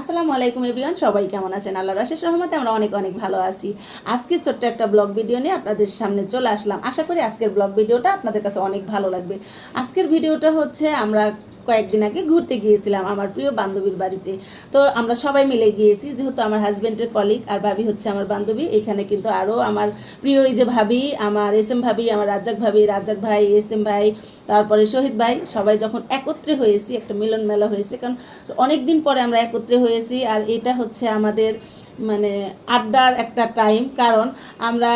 আসসালামু আলাইকুম এভরিওয়ান, সবাই কেমন আছেন? আল্লাহ রাশেষ রহমতে আমরা অনেক অনেক ভালো আছি। আজকে ছোট্ট একটা ব্লগ ভিডিও নিয়ে আপনাদের সামনে চলে আসলাম। আশা করি আজকের ব্লগ ভিডিওটা আপনাদের কাছে অনেক ভালো লাগবে। আজকের ভিডিওটা হচ্ছে আমরা কয়েকদিন আগে ঘুরতে গিয়েছিলাম আমার প্রিয় বান্ধবীর বাড়িতে। তো আমরা সবাই মিলে গিয়েছি, যেহেতু আমার হাজব্যান্ডের কলিগ আর ভাবি হচ্ছে আমার বান্ধবী, এখানে কিন্তু আরও আমার প্রিয় এই যে ভাবি, আমার এস এম ভাবি, আমার রাজ্জাক ভাবি, রাজ্জাক ভাই এস এম ভাই, তারপরে শহীদ ভাই, সবাই যখন একত্রে হয়েছি, একটা মিলন মেলা হয়েছে, কারণ অনেক দিন পরে আমরা একত্রে হয়েছি, আর এটা হচ্ছে আমাদের মানে আড্ডার একটা টাইম কারণ আমরা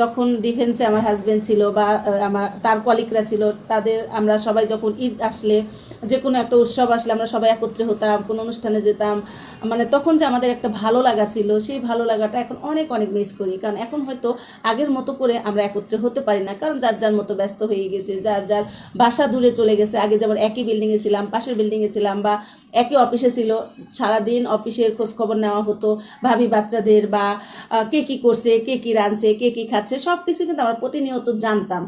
যখন ডিফেন্সে আমার হাজব্যান্ড ছিল বা আমার, তার কলিগরা ছিল, তাদের, আমরা সবাই যখন ঈদ আসলে যে কোনো একটা উৎসব আসলে আমরা সবাই একত্রে হতাম, কোনো অনুষ্ঠানে যেতাম মানে তখন যে আমাদের একটা ভালো লাগা ছিল, সেই ভালো লাগাটা এখন অনেক অনেক মিস করি। কারণ এখন হয়তো আগের মতো করে আমরা একত্রে হতে পারি না, কারণ যার যার মতো ব্যস্ত হয়ে গেছে, যার যার বাসা দূরে চলে গেছে, আগে যেমন একই বিল্ডিংয়ে ছিলাম, পাশের বিল্ডিংয়ে ছিলাম বা একই অফিসে ছিল। সারাদিন অফিসের খোঁজ খবর নেওয়া হতো। ভাবি বাচ্চাদের বা কে কি করছে, কে কি রাঁধছে, কে কি খাচ্ছে সব কিছু কিন্তু আমরা প্রতিনিয়ত জানতাম।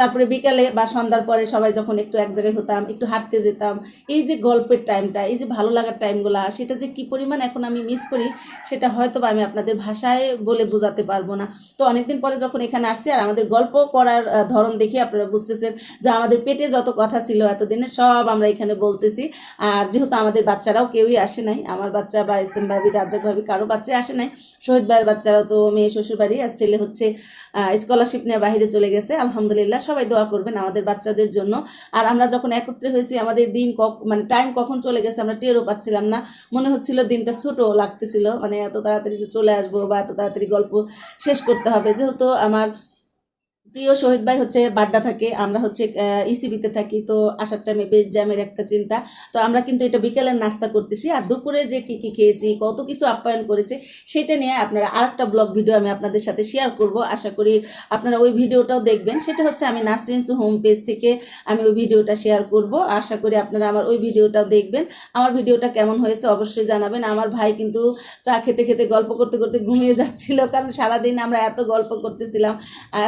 তারপরে বিকালে বা সন্ধ্যার পরে সবাই যখন একটু এক জায়গায় হতাম, একটু হাঁটতে যেতাম, এই যে গল্পের টাইমটা, এই যে ভালো লাগার টাইমগুলো, সেটা যে কি পরিমাণ এখন আমি মিস করি, সেটা হয়তো বা আমি আপনাদের ভাষায় বলে বোঝাতে পারব না। তো অনেকদিন পরে যখন এখানে আসছি, আর আমাদের গল্প করার ধরন দেখে আপনারা বুঝতেছেন যে আমাদের পেটে যত কথা ছিল, এতদিনে সব আমরা এখানে বলতেছি। আর যেহেতু আমাদের বাচ্চারাও কেউই আসে নাই। আমার বাচ্চা বা এস এম ভাবি, রাজ্জাক ভাবি কারও বাচ্চা আসে নাই। শহীদ ভাইয়ের বাচ্চারাও তো মেয়ে শ্বশুর বাড়ি আর ছেলে হচ্ছে স্কলারশিপ নিয়ে বাইরে চলে গেছে। আলহামদুলিল্লাহ সবাই দোয়া করবেন আমাদের বাচ্চাদের জন্য। আর আমরা যখন একত্রে হয়েছি, আমাদের দিন কক- মানে টাইম কখন চলে গেছে আমরা টেরও পাচ্ছিলাম না। মনে হচ্ছিল দিনটা ছোট লাগতেছিল। মানে এত তাড়াতাড়ি যে চলে আসব বা এত তাড়াতাড়ি গল্প শেষ করতে হবে। যেহেতু আমার প্রিয় শহীদ ভাই হচ্ছে বাড্ডা থাকে, আমরা হচ্ছে ইসিবিতে থাকি, তো আসার টাইমে বেশ জ্যামের একটা চিন্তা। তো আমরা কিন্তু এটা বিকেলের নাস্তা করতেছি আর দুপুরে যে কী কী খেয়েছি, কত কিছু আপ্যায়ন করেছে, সেটা নিয়ে আপনারা আরেকটা ব্লগ ভিডিও আমি আপনাদের সাথে শেয়ার করব। আশা করি আপনারা ওই ভিডিওটাও দেখবেন। সেটা হচ্ছে আমি নাসরিনসু হোম পেজ থেকে আমি ওই ভিডিওটা শেয়ার করব। আশা করি আপনারা আমার ওই ভিডিওটাও দেখবেন। আমার ভিডিওটা কেমন হয়েছে অবশ্যই জানাবেন। আমার ভাই কিন্তু চা খেতে খেতে গল্প করতে করতে ঘুমিয়ে যাচ্ছিল, কারণ সারাদিন আমরা এত গল্প করতেছিলাম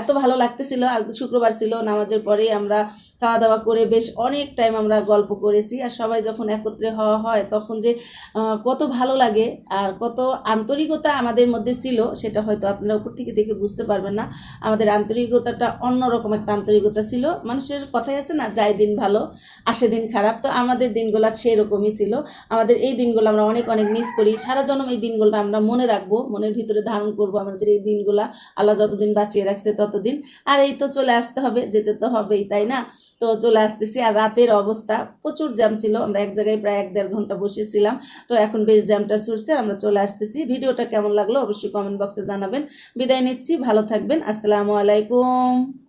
এত ভালো লাগতেছিল আর শুক্রবার ছিল, নামাজের পরেই আমরা খাওয়া দাওয়া করে বেশ অনেক টাইম আমরা গল্প করেছি। আর সবাই যখন একত্রে হওয়া হয়, তখন যে কত ভালো লাগে আর কত আন্তরিকতা আমাদের মধ্যে ছিল, সেটা হয়তো আপনারা উপর থেকে দেখে বুঝতে পারবেন না। আমাদের আন্তরিকতাটা অন্যরকম একটা আন্তরিকতা ছিল। মানুষের কথাই আছে না যায় দিন ভালো, আসে দিন খারাপ। তো আমাদের দিনগুলো সেরকমই ছিল। আমাদের এই দিনগুলো আমরা অনেক অনেক মিস করি। সারা জন্ম এই দিনগুলো আমরা মনে রাখব, মনের ভিতরে ধারণ করব আমাদের এই দিনগুলা। আল্লাহ যতদিন বাঁচিয়ে রাখছে ততদিন। আর এই তো চলে আসতে হবে, যেতে তো হবেই, তাই না? তো চলে আসতেছি আর রাতের অবস্থা, প্রচুর জ্যাম ছিল, আমরা এক জায়গায় প্রায় এক দেড় ঘণ্টা বসেছিলাম, তো এখন বেশ জ্যামটা সরছে আমরা চলে আসতেছি। ভিডিওটা কেমন লাগল অবশ্যই কমেন্ট বক্সে জানাবেন। বিদায় নিচ্ছি, ভালো থাকবেন, আসসালামু আলাইকুম।